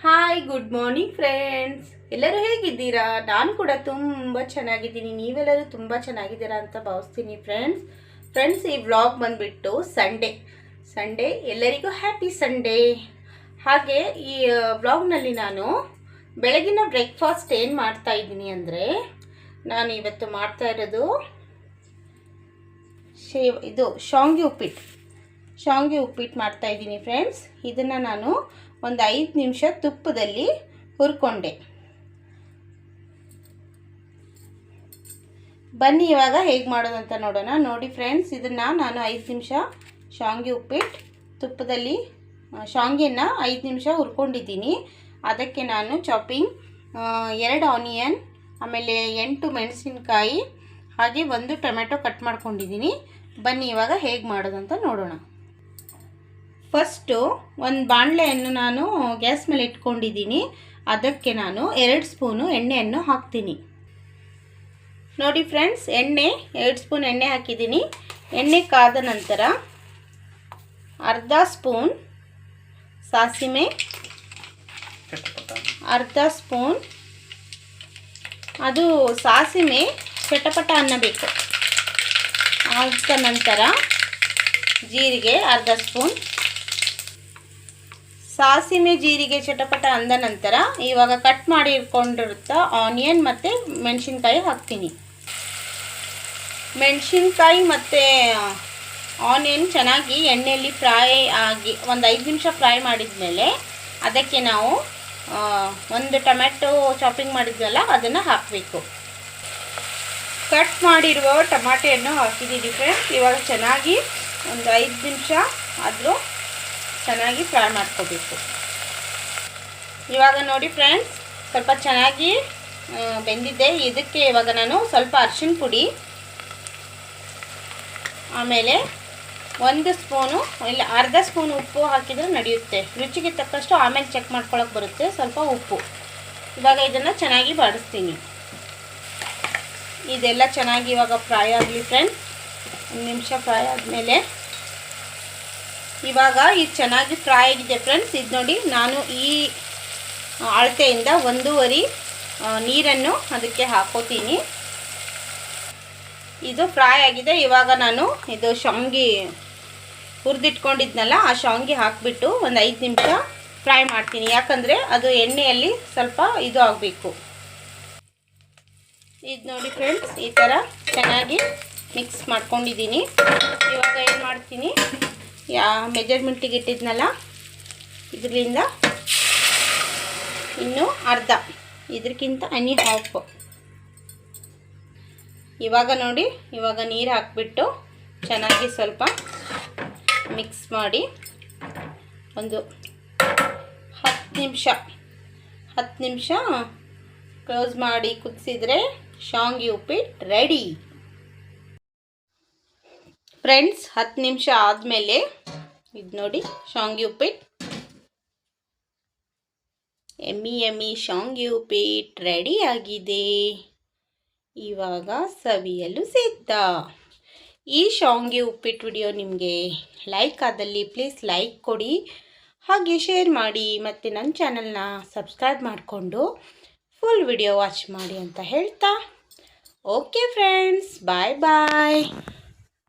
Hi good morning friends ಎಲ್ಲರೂ ಹೇಗಿದ್ದೀರಾ? ನಾನು ಕೂಡ ತುಂಬ ಚೆನ್ನಾಗಿದ್ದೀನಿ. ನೀವೆಲ್ಲರೂ ತುಂಬ ಚೆನ್ನಾಗಿದ್ದೀರಾ ಅಂತ ಭಾವಿಸ್ತೀನಿ ಫ್ರೆಂಡ್ಸ್ ಫ್ರೆಂಡ್ಸ್ ಈ ವ್ಲಾಗ್ ಬಂದುಬಿಟ್ಟು ಸಂಡೇ ಸಂಡೇ ಎಲ್ಲರಿಗೂ ಹ್ಯಾಪಿ ಸಂಡೇ ಹಾಗೆ ಈ ವ್ಲಾಗ್ನಲ್ಲಿ ನಾನು ಬೆಳಗಿನ ಬ್ರೇಕ್ಫಾಸ್ಟ್ ಏನು ಮಾಡ್ತಾ ಇದ್ದೀನಿ ಅಂದರೆ ನಾನು ಇವತ್ತು ಮಾಡ್ತಾ ಇರೋದು ಶೇವ್, ಇದು ಶಾಂಗಿ ಉಪ್ಪಿಟ್ಟು ಶಾವ್ಗೆ ಉಪ್ಪಿಟ್ಟು ಮಾಡ್ತಾ ಇದ್ದೀನಿ ಫ್ರೆಂಡ್ಸ್. ಇದನ್ನು ನಾನು ಒಂದು ಐದು ನಿಮಿಷ ತುಪ್ಪದಲ್ಲಿ ಹುರ್ಕೊಂಡೆ. ಬನ್ನಿ, ಇವಾಗ ಹೇಗೆ ಮಾಡೋದು ಅಂತ ನೋಡೋಣ. ನೋಡಿ ಫ್ರೆಂಡ್ಸ್, ಇದನ್ನು ನಾನು ಐದು ನಿಮಿಷ ಶಾವಿಗೆ ಉಪ್ಪಿಟ್ಟು ತುಪ್ಪದಲ್ಲಿ ಶಾವಿಗೆಯನ್ನು ಐದು ನಿಮಿಷ ಹುರ್ಕೊಂಡಿದ್ದೀನಿ. ಅದಕ್ಕೆ ನಾನು ಚಾಪಿಂಗ್ ಎರಡು ಆನಿಯನ್, ಆಮೇಲೆ ಎಂಟು ಮೆಣಸಿನಕಾಯಿ, ಹಾಗೆ ಒಂದು ಟೊಮೆಟೊ ಕಟ್ ಮಾಡ್ಕೊಂಡಿದ್ದೀನಿ. ಬನ್ನಿ, ಇವಾಗ ಹೇಗೆ ಮಾಡೋದಂತ ನೋಡೋಣ. ಫಸ್ಟು ಒಂದು ಬಾಣಲೆಯನ್ನು ನಾನು ಗ್ಯಾಸ್ ಮೇಲೆ ಇಟ್ಕೊಂಡಿದ್ದೀನಿ. ಅದಕ್ಕೆ ನಾನು ಎರಡು ಸ್ಪೂನು ಎಣ್ಣೆಯನ್ನು ಹಾಕ್ತೀನಿ. ನೋಡಿ ಫ್ರೆಂಡ್ಸ್ ಎಣ್ಣೆ, ಎರಡು ಸ್ಪೂನ್ ಎಣ್ಣೆ ಹಾಕಿದ್ದೀನಿ. ಎಣ್ಣೆ ಕಾದ ನಂತರ ಅರ್ಧ ಸ್ಪೂನ್ ಸಾಸಿವೆ ಅರ್ಧ ಸ್ಪೂನ್ ಅದು ಸಾಸಿವೆ ಚಟಪಟ ಅನ್ನಬೇಕು. ಆದ ನಂತರ ಜೀರಿಗೆ ಅರ್ಧ ಸ್ಪೂನ್ ಸಾಸಿವೆ ಜೀರಿಗೆ ಚಟಪಟ ಅಂದ ನಂತರ ಇವಾಗ ಕಟ್ ಮಾಡಿ ಇಟ್ಕೊಂಡಿರುತ್ತ ಆನಿಯನ್ ಮತ್ತು ಮೆಣಸಿನ್ಕಾಯಿ ಹಾಕ್ತೀನಿ. ಮೆಣಸಿನ್ಕಾಯಿ ಮತ್ತು ಆನಿಯನ್ ಚೆನ್ನಾಗಿ ಎಣ್ಣೆಯಲ್ಲಿ ಫ್ರೈ ಆಗಿ ಒಂದು ಐದು ನಿಮಿಷ ಫ್ರೈ ಮಾಡಿದ ಮೇಲೆ ಅದಕ್ಕೆ ನಾವು ಒಂದು ಟೊಮೆಟೊ ಚಾಪಿಂಗ್ ಮಾಡಿದ್ವಲ್ಲ ಅದನ್ನು ಹಾಕಬೇಕು. ಕಟ್ ಮಾಡಿರುವ ಟಮಾಟೆಯನ್ನು ಹಾಕಿದ್ದೀವಿ ಫ್ರೆಂಡ್ಸ್ ಇವಾಗ ಚೆನ್ನಾಗಿ ಒಂದು ಐದು ನಿಮಿಷ ಆದರೂ ಚೆನ್ನಾಗಿ ಫ್ರೈ ಮಾಡ್ಕೋಬೇಕು. ಇವಾಗ ನೋಡಿ ಫ್ರೆಂಡ್ಸ್, ಸ್ವಲ್ಪ ಚೆನ್ನಾಗಿ ಬೆಂದಿದ್ದೆ ಇದಕ್ಕೆ ಇವಾಗ ನಾನು ಸ್ವಲ್ಪ ಅರ್ಶಿನ ಪುಡಿ, ಆಮೇಲೆ ಒಂದು ಸ್ಪೂನು, ಇಲ್ಲ, ಅರ್ಧ ಸ್ಪೂನ್ ಉಪ್ಪು ಹಾಕಿದರೆ ನಡೆಯುತ್ತೆ. ರುಚಿಗೆ ತಕ್ಕಷ್ಟು ಆಮೇಲೆ ಚೆಕ್ ಮಾಡ್ಕೊಳಕ್ಕೆ ಬರುತ್ತೆ. ಸ್ವಲ್ಪ ಉಪ್ಪು. ಇವಾಗ ಇದನ್ನು ಚೆನ್ನಾಗಿ ಬಾಡಿಸ್ತೀನಿ. ಇದೆಲ್ಲ ಚೆನ್ನಾಗಿ ಇವಾಗ ಫ್ರೈ ಆಗಲಿ ಫ್ರೆಂಡ್ಸ್ ಒಂದು ನಿಮಿಷ ಫ್ರೈ ಆದಮೇಲೆ ಇವಾಗ ಇದು ಚೆನ್ನಾಗಿ ಫ್ರೈ ಆಗಿದೆ ಫ್ರೆಂಡ್ಸ್. ಇದು ನೋಡಿ ನಾನು ಈ ಅಳತೆಯಿಂದ ಒಂದೂವರೆ ನೀರನ್ನು ಅದಕ್ಕೆ ಹಾಕೋತೀನಿ. ಇದು ಫ್ರೈ ಆಗಿದೆ. ಇವಾಗ ನಾನು ಇದು ಶಾವ್ಗೆ ಹುರಿದಿಟ್ಕೊಂಡಿದ್ನಲ್ಲ, ಆ ಶಾವ್ಗೆ ಹಾಕಿಬಿಟ್ಟು ಒಂದು ಐದು ನಿಮಿಷ ಫ್ರೈ ಮಾಡ್ತೀನಿ. ಯಾಕಂದರೆ ಅದು ಎಣ್ಣೆಯಲ್ಲಿ ಸ್ವಲ್ಪ ಇದು ಆಗಬೇಕು. ಇದು ನೋಡಿ ಫ್ರೆಂಡ್ಸ್, ಈ ಥರ ಚೆನ್ನಾಗಿ ಮಿಕ್ಸ್ ಮಾಡ್ಕೊಂಡಿದ್ದೀನಿ. ಇವಾಗ ಏನು ಮಾಡ್ತೀನಿ? ಯಾ ಮೆಜರ್ಮೆಂಟಿಗೆ ಇಟ್ಟಿದ್ನಲ್ಲ? ಇದರಿಂದ ಇನ್ನು ಅರ್ಧ. ಇದಕ್ಕಿಂತ ಅನಿ ಹಾಫ್. ಇವಾಗ ನೋಡಿ, ಇವಾಗ ನೀರು ಹಾಕ್ಬಿಟ್ಟು ಚೆನ್ನಾಗಿ ಸ್ವಲ್ಪ ಮಿಕ್ಸ್ ಮಾಡಿ ಒಂದು ಹತ್ತು ನಿಮಿಷ ಹತ್ತು ನಿಮಿಷ ಕ್ಲೋಸ್ ಮಾಡಿ ಕುದಿಸಿದ್ರೆ ಶಾಂಗಿ ಉಪ್ಪಿಟ್ಟು ರೆಡಿ. ಫ್ರೆಂಡ್ಸ್, ಹತ್ತು ನಿಮಿಷ ಆದಮೇಲೆ ಇದು ನೋಡಿ, ಶಾಂಗಿ ಉಪ್ಪಿಟ್ಟು ಎಮ್ಮಿ ಎಮ್ಮಿ ಶಾಂಗಿ ಉಪ್ಪಿಟ್ಟು ರೆಡಿ ಆಗಿದೆ. ಇವಾಗ ಸವಿಯಲು ಸಿದ್ಧ. ಈ ಶಾಂಗಿ ಉಪ್ಪಿಟ್ಟು ವಿಡಿಯೋ ನಿಮಗೆ ಲೈಕ್ ಆದಲ್ಲಿ ಪ್ಲೀಸ್ ಲೈಕ್ ಕೊಡಿ. ಹಾಗೆ ಶೇರ್ ಮಾಡಿ ಮತ್ತು ನನ್ನ ಚಾನಲ್ನ ಸಬ್ಸ್ಕ್ರೈಬ್ ಮಾಡಿಕೊಂಡು ಫುಲ್ ವಿಡಿಯೋ ವಾಚ್ ಮಾಡಿ ಅಂತ ಹೇಳ್ತಾ. ಓಕೆ ಫ್ರೆಂಡ್ಸ್ ಬಾಯ್ ಬಾಯ್